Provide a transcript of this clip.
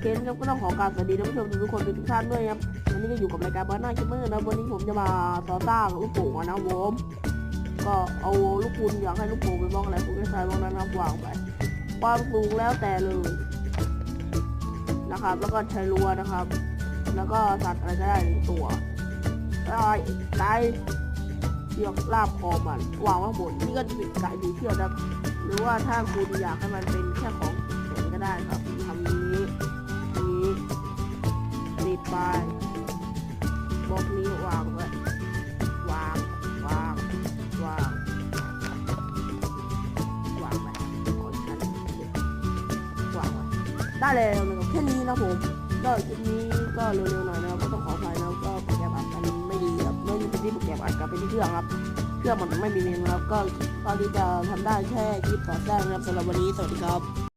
เก็ต้องขอกรารสวัสดีท่านผู้ชมทุกคนทุกท่านด้วยครับวันนี้ก็อยู่กับรายการบ้านหน้าคิมเมอร์นะวันนี้ผมจะมาต่อสร้างลูกโป่งอะนะผมก็เอาลูกคุณอยากให้ลูกโป่งเป็นบล็อกอะไรผมก็ใช้บล็อกนั้นครับวางไปความสูงแล้วแต่เลยนะครับ แล้วก็ใช้รัวนะครับ แล้วก็สัตว์อะไรก็ได้หนึ่งตัวแล้วไอ้ไก่เชือกลาบคอมันวางไว้ข้าบนนี่ก็จะเป็นไก่ดูเชือกนะหรือว่าถ้าคุณอยากให้มันเป็นแค่ของ บล็อกนี้วางไว้วาง วาง วาง วางไปขออีกชั้นหนึ่งวางไว้ได้แล้วนะครับแค่นี้นะผมก็คลิปนี้ก็เร็วๆหน่อยนะครับก็ต้องขออภัยนะครับก็โปรแกรมอัดกันไม่ดีครับไม่ได้เป็นที่โปรแกรมอัดกับเป็นที่เครื่องครับเครื่องมันไม่มีเมมครับก็ตอนนี้จะทำได้แค่คลิปต่อแรกนะครับสำหรับวันนี้สวัสดีครับ